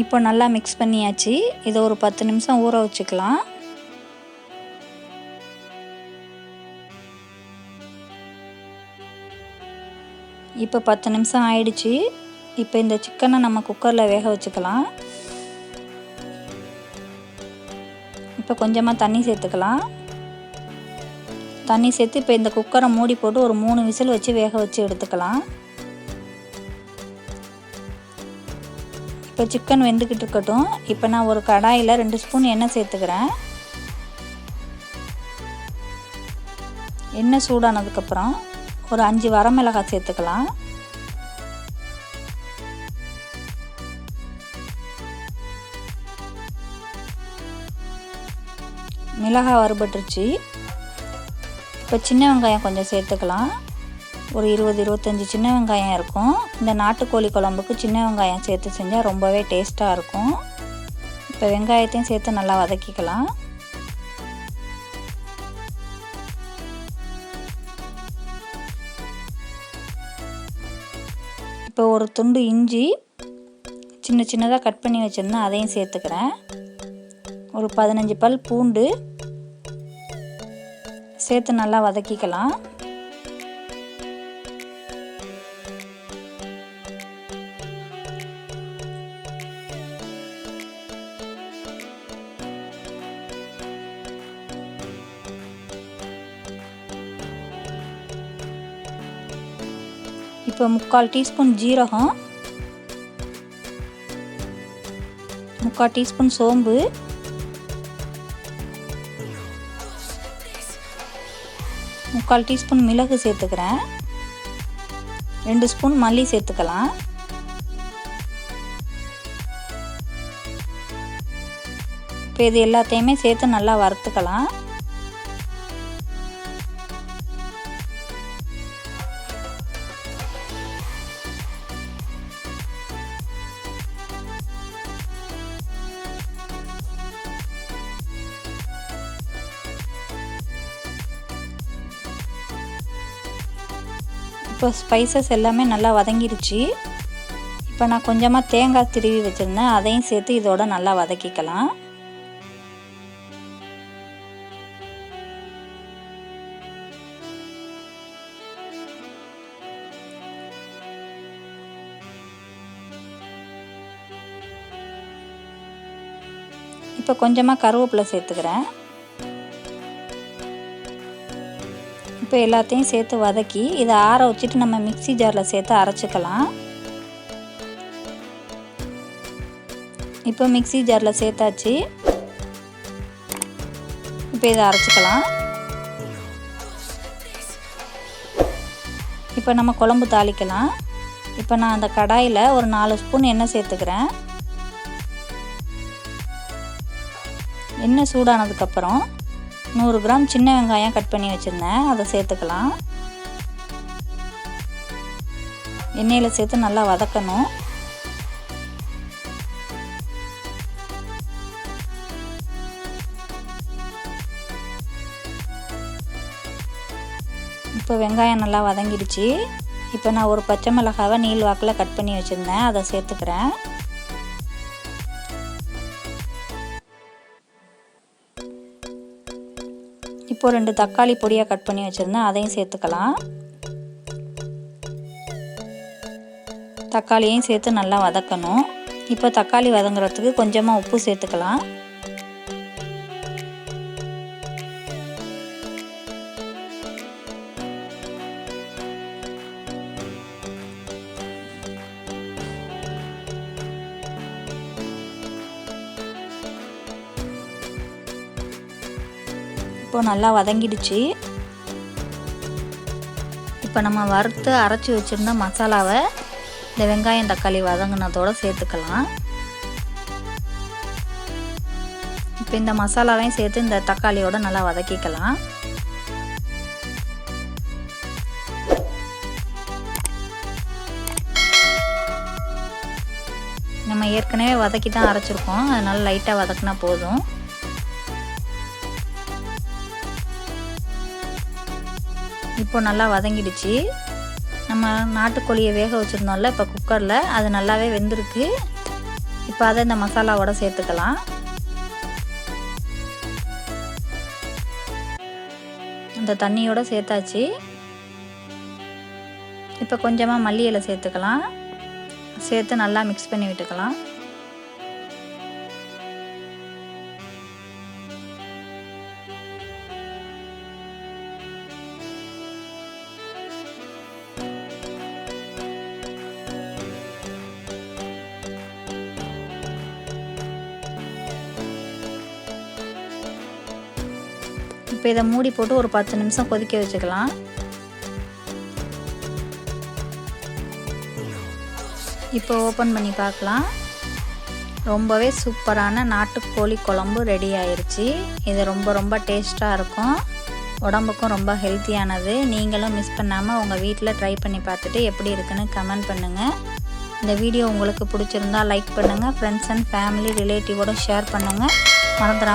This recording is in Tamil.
இப்போ நல்லா மிக்ஸ் பண்ணியாச்சு. இதை ஒரு பத்து நிமிஷம் ஊற வச்சுக்கலாம். இப்போ பத்து நிமிஷம் ஆயிடுச்சு. இப்போ இந்த சிக்கனை நம்ம குக்கரில் வேக வச்சுக்கலாம். இப்போ கொஞ்சமாக தண்ணி சேர்த்துக்கலாம். தண்ணி சேர்த்து இப்போ இந்த குக்கரை மூடி போட்டு ஒரு மூணு விசில் வச்சு வேக வச்சு எடுத்துக்கலாம். இப்போ சிக்கன் வெந்துக்கிட்டு இருக்கட்டும். இப்போ நான் ஒரு கடாயில் ரெண்டு ஸ்பூன் எண்ணெய் சேர்த்துக்கிறேன். எண்ணெய் சூடானதுக்கப்புறம் ஒரு அஞ்சு வரமிளகாய் சேர்த்துக்கலாம். மிளகாய் வறுபட்டுருச்சு. இப்போ சின்ன வெங்காயம் கொஞ்சம் சேர்த்துக்கலாம். ஒரு இருபது இருபத்தஞ்சி சின்ன வெங்காயம் இருக்கும். இந்த நாட்டுக்கோழி குழம்புக்கு சின்ன வெங்காயம் சேர்த்து செஞ்சால் ரொம்பவே டேஸ்ட்டாக இருக்கும். இப்போ வெங்காயத்தையும் சேர்த்து நல்லா வதக்கிக்கலாம். இப்போ ஒரு துண்டு இஞ்சி சின்ன சின்னதாக கட் பண்ணி வச்சுருந்தேன் அதையும் சேர்த்துக்கிறேன். ஒரு பதினஞ்சு பல் பூண்டு சேர்த்து நல்லா வதக்கிக்கலாம். இப்போ முக்கால் டீஸ்பூன் ஜீரகம் முக்கால் டீஸ்பூன் சோம்பு முக்கால் டீஸ்பூன் மிளகு சேர்த்துக்கிறேன். ரெண்டு ஸ்பூன் மல்லி சேர்த்துக்கலாம். இப்போ இது எல்லாத்தையுமே சேர்த்து நல்லா வறுத்துக்கலாம். இப்போ ஸ்பைசஸ் எல்லாமே நல்லா வதங்கிருச்சு. இப்போ நான் கொஞ்சமாக தேங்காய் திருவி வச்சுருந்தேன். அதையும் சேர்த்து இதோட நல்லா வதக்கிக்கலாம். இப்போ கொஞ்சமாக கருவேப்பிலை சேர்த்துக்கிறேன். இப்போ எல்லாத்தையும் சேர்த்து வதக்கி இதை ஆற வச்சுட்டு நம்ம மிக்சி ஜாரில் சேர்த்து அரைச்சிக்கலாம். இப்போ மிக்சி ஜாரில் சேர்த்தாச்சு. இப்போ இதை அரைச்சிக்கலாம். இப்போ நம்ம குழம்பு தாளிக்கலாம். இப்போ நான் அந்த கடாயில் ஒரு நாலு ஸ்பூன் எண்ணெய் சேர்த்துக்கிறேன். எண்ணெய் சூடானதுக்கப்புறம் நூறு கிராம் சின்ன வெங்காயம் கட் பண்ணி வச்சுருந்தேன். அதை சேர்த்துக்கலாம். எண்ணெயில் சேர்த்து நல்லா வதக்கணும். இப்போ வெங்காயம் நல்லா வதங்கிடுச்சு. இப்போ நான் ஒரு பச்சை மிளகாவை நீள் வாக்கில் கட் பண்ணி வச்சுருந்தேன். அதை சேர்த்துக்கிறேன். இப்போ ரெண்டு தக்காளி பொடியாக கட் பண்ணி வச்சுருந்தேன் அதையும் சேர்த்துக்கலாம். தக்காளியையும் சேர்த்து நல்லா வதக்கணும். இப்போ தக்காளி வதங்குறதுக்கு கொஞ்சமாக உப்பு சேர்த்துக்கலாம். இப்போ நல்லா வதங்கிடுச்சு. இப்போ நம்ம வறுத்து அரைச்சி வச்சுருந்த மசாலாவை இந்த வெங்காயம் தக்காளி வதங்கினதோடு சேர்த்துக்கலாம். இப்போ இந்த மசாலாவையும் சேர்த்து இந்த தக்காளியோட நல்லா வதக்கிக்கலாம். நம்ம ஏற்கனவே வதக்கி தான் அரைச்சிருக்கோம். அதனால் லைட்டாக வதக்கினா போதும். இப்போ நல்லா வதங்கிடுச்சு. நம்ம நாட்டுக்கோழியை வேக வச்சுருந்தோம்ல இப்போ குக்கரில். அது நல்லாவே வெந்திருக்கு. இப்போ அதை இந்த மசாலாவோட சேர்த்துக்கலாம். இந்த தண்ணியோட சேர்த்தாச்சு. இப்போ கொஞ்சமாக மல்லி இலை சேர்த்துக்கலாம். சேர்த்து நல்லா மிக்ஸ் பண்ணி விட்டுக்கலாம். இப்போ இதை மூடி போட்டு ஒரு பத்து நிமிஷம் கொதிக்க வச்சுக்கலாம். இப்போ ஓப்பன் பண்ணி பார்க்கலாம். ரொம்பவே சூப்பரான நாட்டுக்கோழி குழம்பு ரெடி ஆயிடுச்சு இது ரொம்ப ரொம்ப டேஸ்ட்டாக இருக்கும். உடம்புக்கும் ரொம்ப ஹெல்த்தியானது நீங்களும் மிஸ் பண்ணாமல் உங்கள் வீட்டில் ட்ரை பண்ணி பார்த்துட்டு எப்படி இருக்குன்னு கமெண்ட் பண்ணுங்கள் இந்த வீடியோ உங்களுக்கு பிடிச்சிருந்தா லைக் பண்ணுங்கள் ஃப்ரெண்ட்ஸ் அண்ட் ஃபேமிலி ரிலேட்டிவோட ஷேர் பண்ணுங்கள் மறந்துடா